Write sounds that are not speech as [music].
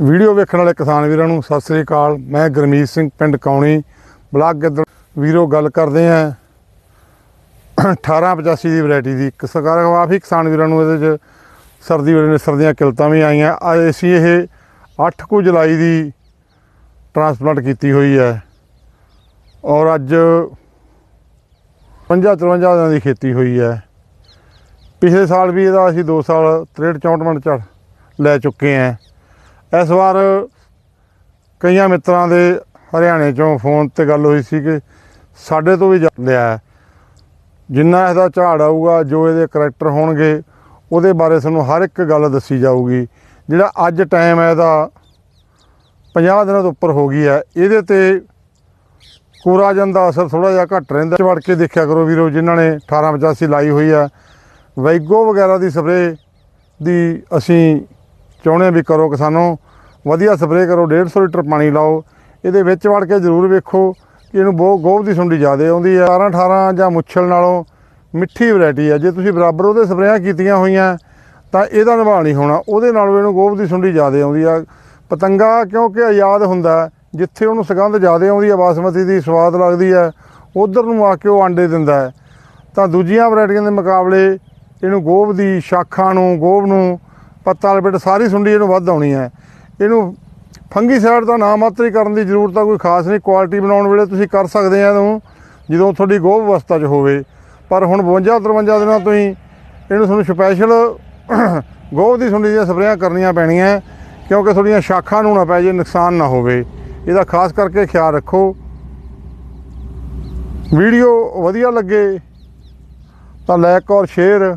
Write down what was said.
Video ਵੇਖਣ ਵਾਲੇ ਕਿਸਾਨ ਵੀਰਾਂ ਨੂੰ ਸਤਿ ਸ੍ਰੀ ਅਕਾਲ। ਮੈਂ ਗਰਮੀਤ ਸਿੰਘ, ਪਿੰਡ ਕੌਣੀ। ਬਲਾਕ ਗਿੱਦੜ ਵੀਰੋ ਗੱਲ ਕਰਦੇ ਆਂ। 1885 ਦੀ ਵੈਰਾਈਟੀ ਦੀ। ਸਰਕਾਰ ਕਾਫੀ ਕਿਸਾਨ ਵੀਰਾਂ ਨੂੰ ਇਹਦੇ 'ਚ ਸਰਦੀ ਵੇਲੇ ਸਰਦੀਆਂ ਕਿਲਤਾਂ ਵੀ ਆਈਆਂ। ਅੱਜ ਅਸੀਂ ਇਹ 8 ਕੁ ਜੁਲਾਈ ਦੀ ਟਰਾਂਸਪਲਾਂਟ ਕੀਤੀ ਹੋਈ ਹੈ। ਔਰ ਅੱਜ 50 53 ਦਿਨਾਂ ਦੀ ਖੇਤੀ ਹੋਈ ਹੈ। ਪਿਛਲੇ ਸਾਲ ਵੀ ਇਹਦਾ ਅਸੀਂ 2 ਸਾਲ 63 64 ਮਣ ਝੜ ਲੈ ਚੁੱਕੇ ਹਾਂ ਇਸ ਵਾਰ ਕਈਆਂ ਮਿੱਤਰਾਂ ਦੇ ਹਰਿਆਣੇ ਚੋਂ ਫੋਨ ਤੇ ਗੱਲ ਹੋਈ ਸੀ ਕਿ ਸਾਡੇ ਤੋਂ ਵੀ ਲਿਆ ਜਿੰਨਾ ਇਹਦਾ ਝਾੜ ਆਊਗਾ, ਜੋ ਇਹਦੇ ਕਰੈਕਟਰ ਹੋਣਗੇ, ਉਹਦੇ ਬਾਰੇ ਸਾਨੂੰ ਹਰ ਇੱਕ ਗੱਲ ਦੱਸੀ ਜਾਊਗੀ। ਜਿਹੜਾ ਅੱਜ ਟਾਈਮ ਹੈ ਇਹਦਾ 50 ਦਿਨਾਂ ਤੋਂ ਉੱਪਰ ਹੋ ਗਈ ਹੈ ਇਹਦੇ ਤੇ ਕੋਰਾਜਨ ਦਾ ਅਸਰ ਥੋੜਾ ਜਿਹਾ ਘੱਟ ਰਹਿੰਦਾ। ਵੜ ਕੇ ਦੇਖਿਆ ਕਰੋ ਵੀਰੋ, ਜਿਨ੍ਹਾਂ ਨੇ 1885 ਲਾਈ ਹੋਈ ਹੈ ਵੈਗੋ ਵਗੈਰਾ ਦੀ ਸਪਰੇਅ ਦੀ ਅਸੀਂ ਚਾਹੁੰਦੇ ਵੀ ਕਰੋ ਕਿਸਾਨੋ ਵਧੀਆ ਸਪਰੇਅ ਕਰੋ 150 ਲੀਟਰ ਪਾਣੀ ਲਾਓ। ਇਹਦੇ ਵਿੱਚ ਵੜ ਕੇ ਜ਼ਰੂਰ ਵੇਖੋ ਕਿ ਇਹਨੂੰ ਬਹੁਤ ਗੋਭ ਦੀ ਸੁੰਡੀ ਜ਼ਿਆਦਾ ਆਉਂਦੀ ਹੈ 18 18 ਜਾਂ ਮੁੱਛਲ ਨਾਲੋਂ ਮਿੱਠੀ ਵੈਰਾਈਟੀ ਹੈ ਜੇ ਤੁਸੀਂ ਬਰਾਬਰ ਉਹਦੇ ਸਪਰੇਆਂ ਕੀਤੀਆਂ ਹੋਈਆਂ, ਤਾਂ ਇਹਦਾ ਨਿਭਾ ਨਹੀਂ ਹੋਣਾ। ਉਹਦੇ ਨਾਲੋਂ ਇਹਨੂੰ ਗੋਭ ਦੀ ਸੁੰਡੀ ਜ਼ਿਆਦਾ ਆਉਂਦੀ ਆ। ਪਤੰਗਾ ਕਿਉਂਕਿ ਆਜ਼ਾਦ ਹੁੰਦਾ, ਜਿੱਥੇ ਉਹਨੂੰ ਸੁਗੰਧ ਜ਼ਿਆਦਾ ਆਉਂਦੀ ਹੈ ਬਾਸਮਤੀ ਦੀ ਸਵਾਦ ਲੱਗਦੀ ਹੈ ਉਧਰ ਨੂੰ ਆ ਕੇ ਉਹ ਆਂਡੇ ਦਿੰਦਾ ਹੈ। ਤਾਂ ਦੂਜੀਆਂ ਵੈਰਾਈਟੀਆਂ ਦੇ ਮੁਕਾਬਲੇ ਇਹਨੂੰ ਗੋਭ ਦੀ ਸ਼ਾਖਾਂ ਨੂੰ, ਗੋਭ ਨੂੰ ਪੱਤਾ ਲਪੇਟ ਸਾਰੀ ਸੁੰਡੀ ਇਹਨੂੰ ਵੱਧ ਆਉਣੀ ਹੈ। ਇਹਨੂੰ ਫੰਗੀਸਾਈਡ ਦਾ ਨਾਮ ਮਾਤਰ ਹੀ ਕਰਨ ਦੀ ਜ਼ਰੂਰਤ ਤਾਂ ਕੋਈ ਖਾਸ ਨਹੀਂ, ਕੁਆਲਿਟੀ ਬਣਾਉਣ ਵੇਲੇ ਤੁਸੀਂ ਕਰ ਸਕਦੇ ਆ ਇਹਨੂੰ, ਜਦੋਂ ਤੁਹਾਡੀ ਗੋਭ ਅਵਸਥਾ 'ਚ ਹੋਵੇ। ਪਰ ਹੁਣ 52 53 ਦਿਨਾਂ ਤੋਂ ਹੀ ਇਹਨੂੰ ਤੁਹਾਨੂੰ ਸਪੈਸ਼ਲ [coughs] ਗੋਭ ਦੀ ਸੁੰਡੀ ਦੀਆਂ ਸਪਰੇਆਂ ਕਰਨੀਆਂ ਪੈਣੀਆਂ, ਕਿਉਂਕਿ ਤੁਹਾਡੀਆਂ ਸ਼ਾਖਾਂ ਨੂੰ ਨਾ ਪੈ ਜੇ, ਨੁਕਸਾਨ ਨਾ ਹੋਵੇ। ਇਹਦਾ ਖਾਸ ਕਰਕੇ ਖਿਆਲ ਰੱਖੋ। ਵੀਡੀਓ ਵਧੀਆ ਲੱਗੇ ਤਾਂ ਲਾਈਕ ਔਰ ਸ਼ੇਅਰ